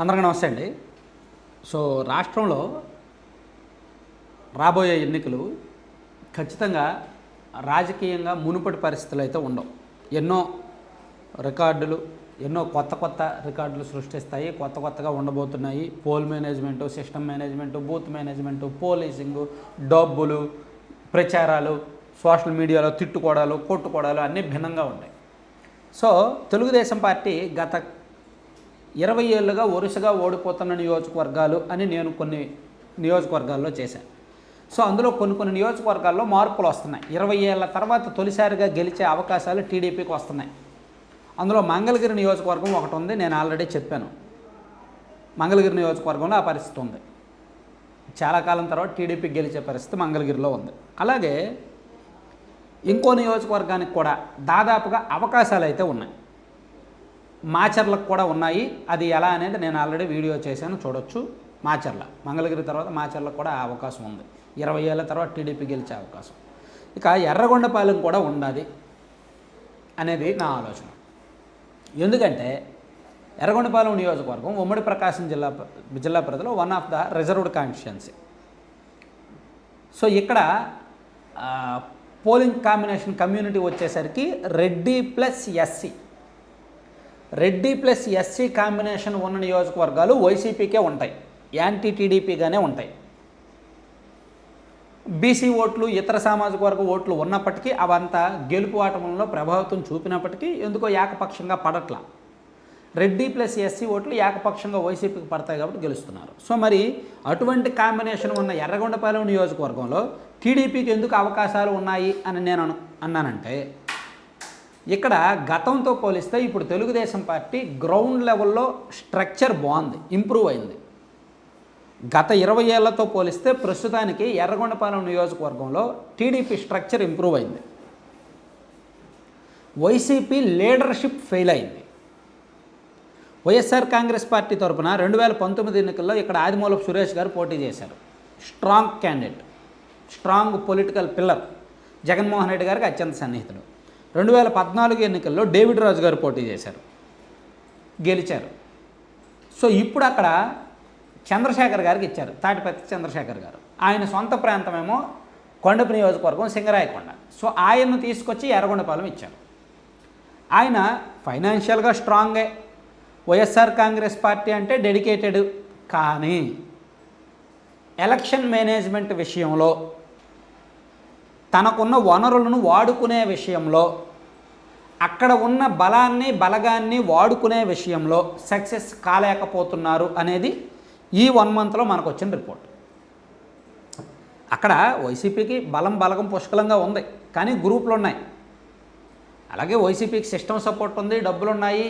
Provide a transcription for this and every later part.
అందరికీ నమస్తే అండి. సో రాష్ట్రంలో రాబోయే ఎన్నికలు ఖచ్చితంగా రాజకీయంగా మునుపటి పరిస్థితులు అయితే ఉండవు. ఎన్నో రికార్డులు ఎన్నో కొత్త కొత్త రికార్డులు సృష్టిస్తాయి. కొత్త కొత్తగా ఉండబోతున్నాయి. Poll management system management booth management policing డబ్బులు ప్రచారాలు సోషల్ మీడియాలో తిట్టుకోవడాలు కొట్టుకోవడాలు అన్నీ భిన్నంగా ఉంటాయి సో తెలుగుదేశం పార్టీ గత ఇరవై ఏళ్ళుగా వరుసగా ఓడిపోతున్న నియోజకవర్గాలు అని నేను కొన్ని నియోజకవర్గాల్లో చేశాను సో అందులో కొన్ని కొన్ని నియోజకవర్గాల్లో మార్పులు వస్తున్నాయి. ఇరవై ఏళ్ళ తర్వాత తొలిసారిగా గెలిచే అవకాశాలు టీడీపీకి వస్తున్నాయి. అందులో మంగళగిరి నియోజకవర్గం ఒకటి ఉంది నేను ఆల్రెడీ చెప్పాను. మంగళగిరి నియోజకవర్గంలో ఆ పరిస్థితి ఉంది. చాలా కాలం తర్వాత టీడీపీ గెలిచే పరిస్థితి మంగళగిరిలో ఉంది. అలాగే ఇంకో నియోజకవర్గానికి కూడా దాదాపుగా అవకాశాలు అయితే ఉన్నాయి. మాచర్లకు కూడా ఉన్నాయి. అది ఎలా అనేది నేను ఆల్రెడీ వీడియో చేశాను. చూడొచ్చు. మాచర్ల. మంగళగిరి తర్వాత మాచర్లకు కూడా ఆ అవకాశం ఉంది. ఇరవై ఏళ్ళ తర్వాత టీడీపీ గెలిచే అవకాశం. ఇక ఎర్రగొండపాలెం కూడా ఉండాలి అనేది నా ఆలోచన. ఎందుకంటే ఎర్రగొండపాలెం నియోజకవర్గం ఉమ్మడి ప్రకాశం జిల్లా జిల్లా పరిధిలో one of the reserved constituency so ఇక్కడ పోలింగ్ కాంబినేషన్ కమ్యూనిటీ వచ్చేసరికి Reddy plus SC. Reddy plus SC combination ఉన్న నియోజకవర్గాలు వైసీపీకే ఉంటాయి. యాంటీ టీడీపీగానే ఉంటాయి. బీసీ ఓట్లు ఇతర సామాజిక వర్గ ఓట్లు ఉన్నప్పటికీ అవంతా గెలుపు ఆటంలో ప్రభావితం చూపినప్పటికీ ఎందుకో ఏకపక్షంగా పడట్లా. రెడ్డి ప్లస్ ఎస్సీ ఓట్లు ఏకపక్షంగా వైసీపీకి పడతాయి కాబట్టి గెలుస్తున్నారు. సో మరి అటువంటి కాంబినేషన్ ఉన్న ఎర్రగొండపాలెం నియోజకవర్గంలో టీడీపీకి ఎందుకు అవకాశాలు ఉన్నాయి అని నేను అన్నానంటే ఇక్కడ గతంతో పోలిస్తే ఇప్పుడు తెలుగుదేశం పార్టీ గ్రౌండ్ లెవెల్లో స్ట్రక్చర్ బాగుంది ఇంప్రూవ్ అయింది. గత ఇరవై ఏళ్ళతో పోలిస్తే ప్రస్తుతానికి ఎర్రగొండపాలెం నియోజకవర్గంలో టీడీపీ స్ట్రక్చర్ ఇంప్రూవ్ అయింది. వైసీపీ లీడర్షిప్ ఫెయిల్ అయింది. వైఎస్ఆర్ కాంగ్రెస్ పార్టీ తరఫున రెండు వేల పంతొమ్మిది ఎన్నికల్లో ఇక్కడ ఆదిమూలపు సురేష్ గారు పోటీ చేశారు. Strong candidate strong political pillar Jaganmohan Reddy గారికి అత్యంత సన్నిహితుడు. రెండు వేల పద్నాలుగు ఎన్నికల్లో డేవిడ్ రాజు గారు పోటీ చేశారు. గెలిచారు. సో ఇప్పుడు అక్కడ చంద్రశేఖర్ గారికి ఇచ్చారు. తాటిపత్తి చంద్రశేఖర్ గారు. ఆయన సొంత ప్రాంతమేమో కొండపు నియోజకవర్గం సింగరాయకొండ. సో ఆయన్ను తీసుకొచ్చి ఎర్రగొండపాలెం ఇచ్చారు. ఆయన ఫైనాన్షియల్గా స్ట్రాంగే. వైఎస్ఆర్ కాంగ్రెస్ పార్టీ అంటే డెడికేటెడ్. కానీ ఎలక్షన్ మేనేజ్మెంట్ విషయంలో తనకున్న వనరులను వాడుకునే విషయంలో అక్కడ ఉన్న బలాన్ని బలగాన్ని వాడుకునే విషయంలో సక్సెస్ కాలేకపోతున్నారు అనేది ఈ వన్ మంత్లో మనకు వచ్చిన రిపోర్ట్. అక్కడ వైసీపీకి బలం బలగం పుష్కలంగా ఉంది కానీ గ్రూపులు ఉన్నాయి. అలాగే వైసీపీకి సిస్టమ్ సపోర్ట్ ఉంది డబ్బులు ఉన్నాయి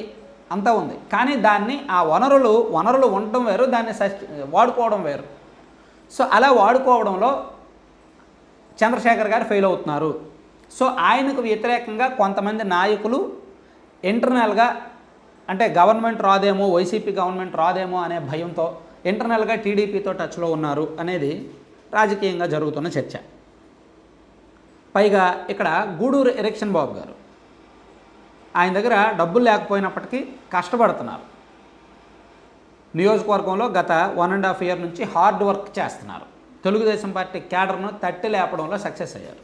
అంతా ఉంది. కానీ దాన్ని ఆ వనరులు వనరులు ఉండటం వేరు దాన్ని సస్ వాడుకోవడం వేరు. సో అలా వాడుకోవడంలో చంద్రశేఖర్ గారు ఫెయిల్ అవుతున్నారు. సో ఆయనకు వ్యతిరేకంగా కొంతమంది నాయకులు ఇంటర్నల్గా అంటే గవర్నమెంట్ రాదేమో వైసీపీ గవర్నమెంట్ రాదేమో అనే భయంతో ఇంటర్నల్గా టీడీపీతో టచ్లో ఉన్నారు అనేది రాజకీయంగా జరుగుతున్న చర్చ. పైగా ఇక్కడ గూడూరు ఎరక్షన్ బాబు గారు ఆయన దగ్గర డబ్బులు లేకపోయినప్పటికీ కష్టపడుతున్నారు. నియోజకవర్గంలో గత వన్ అండ్ హాఫ్ ఇయర్ నుంచి హార్డ్ వర్క్ చేస్తున్నారు. తెలుగుదేశం పార్టీ క్యాడర్ను తట్టి లేపడంలో సక్సెస్ అయ్యారు.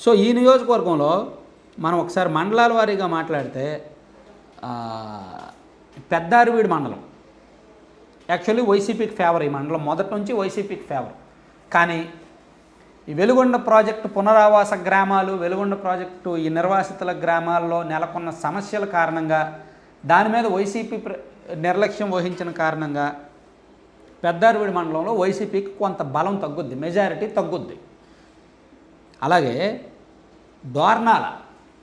సో ఈ నియోజకవర్గంలో మనం ఒకసారి మండలాల వారీగా మాట్లాడితే పెద్దారువీడు మండలం. యాక్చువల్లీ వైసీపీకి ఫేవర్ ఈ మండలం. మొదటి నుంచి వైసీపీకి ఫేవర్. కానీ ఈ వెలుగొండ ప్రాజెక్టు పునరావాస గ్రామాలు వెలుగొండ ప్రాజెక్టు ఈ నిర్వాసితుల గ్రామాల్లో నెలకొన్న సమస్యల కారణంగా దాని మీద వైసీపీ ప్ర- నిర్లక్ష్యం వహించిన కారణంగా పెద్దారువీడి మండలంలో వైసీపీకి కొంత బలం తగ్గుద్ది మెజారిటీ తగ్గుద్ది. అలాగే డోర్నాల.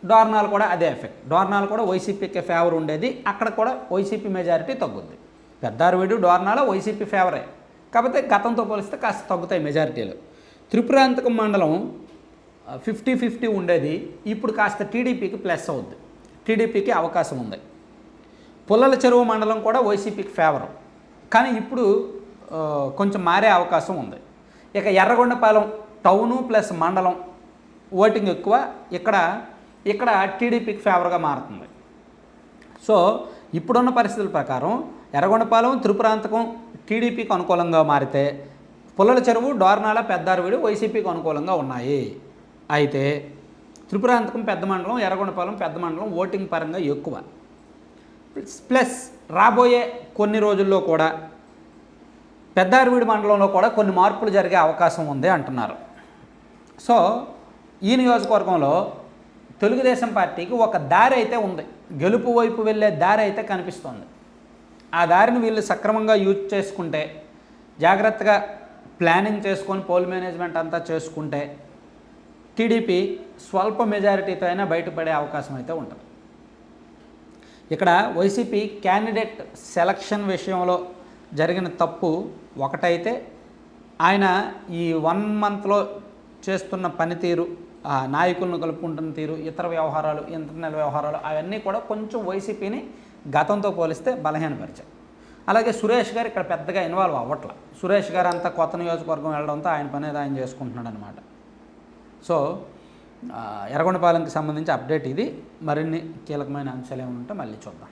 డోర్నాల్ కూడా అదే ఎఫెక్ట్. డోర్నాల్ కూడా వైసీపీకి ఫేవర్ ఉండేది. అక్కడ కూడా వైసీపీ మెజారిటీ తగ్గుద్ది. పెద్దారువేడు డోర్నాల వైసీపీ ఫేవరే. కాకపోతే గతంతో పోలిస్తే కాస్త తగ్గుతాయి మెజారిటీలు. త్రిపురాంతకం మండలం ఫిఫ్టీ ఫిఫ్టీ ఉండేది. ఇప్పుడు కాస్త టీడీపీకి ప్లస్ అవుద్ది. టీడీపీకి అవకాశం ఉంది. పుల్లల చెరువు మండలం కూడా వైసీపీకి ఫేవరం. కానీ ఇప్పుడు కొంచెం మారే అవకాశం ఉంది. ఇక ఎర్రగొండపాలెం టౌను ప్లస్ మండలం ఓటింగ్ ఎక్కువ ఇక్కడ ఇక్కడ టీడీపీకి ఫేవర్గా మారుతుంది. సో ఇప్పుడున్న పరిస్థితుల ప్రకారం ఎర్రగొండపాలెం త్రిపురాంతకం టీడీపీకి అనుకూలంగా మారితే పుల్లల చెరువు డోర్నాల పెద్దారవిడి వైసీపీకి అనుకూలంగా ఉన్నాయి. అయితే త్రిపురాంతకం పెద్ద మండలం ఎర్రగొండపాలెం పెద్ద మండలం ఓటింగ్ పరంగా ఎక్కువ. ప్లస్ రాబోయే కొన్ని రోజుల్లో కూడా పెద్దారవీడి మండలంలో కూడా కొన్ని మార్పులు జరిగే అవకాశం ఉంది అంటున్నారు. సో ఈ నియోజకవర్గంలో తెలుగుదేశం పార్టీకి ఒక దారి అయితే ఉంది. గెలుపు వైపు వెళ్ళే దారి అయితే కనిపిస్తోంది. ఆ దారిని వీళ్ళు సక్రమంగా యూజ్ చేసుకుంటే జాగ్రత్తగా ప్లానింగ్ చేసుకొని పోల్ మేనేజ్మెంట్ అంతా చేసుకుంటే టీడీపీ స్వల్ప మెజారిటీతో అయినా బయటపడే అవకాశం అయితే ఉంటుంది. ఇక్కడ వైసీపీ క్యాండిడేట్ సెలక్షన్ విషయంలో జరిగిన తప్పు ఒకటైతే ఆయన ఈ వన్ మంత్లో చేస్తున్న పనితీరు నాయకులను కలుపుకుంటున్న తీరు ఇతర వ్యవహారాలు ఇంటర్నల్ వ్యవహారాలు అవన్నీ కూడా కొంచెం వైసీపీని గతంతో పోలిస్తే బలహీనపరిచాయి. అలాగే సురేష్ గారు ఇక్కడ పెద్దగా ఇన్వాల్వ్ అవ్వట్ల. సురేష్ గారు అంతా కొత్త నియోజకవర్గం వెళ్ళడంతో ఆయన పని ఆయన చేసుకుంటున్నాడు అనమాట సో ఎర్రగొండపాలెంకి సంబంధించి అప్డేట్ ఇది. మరిన్ని కీలకమైన అంశాలు ఏమి ఉంటే మళ్ళీ చూద్దాం.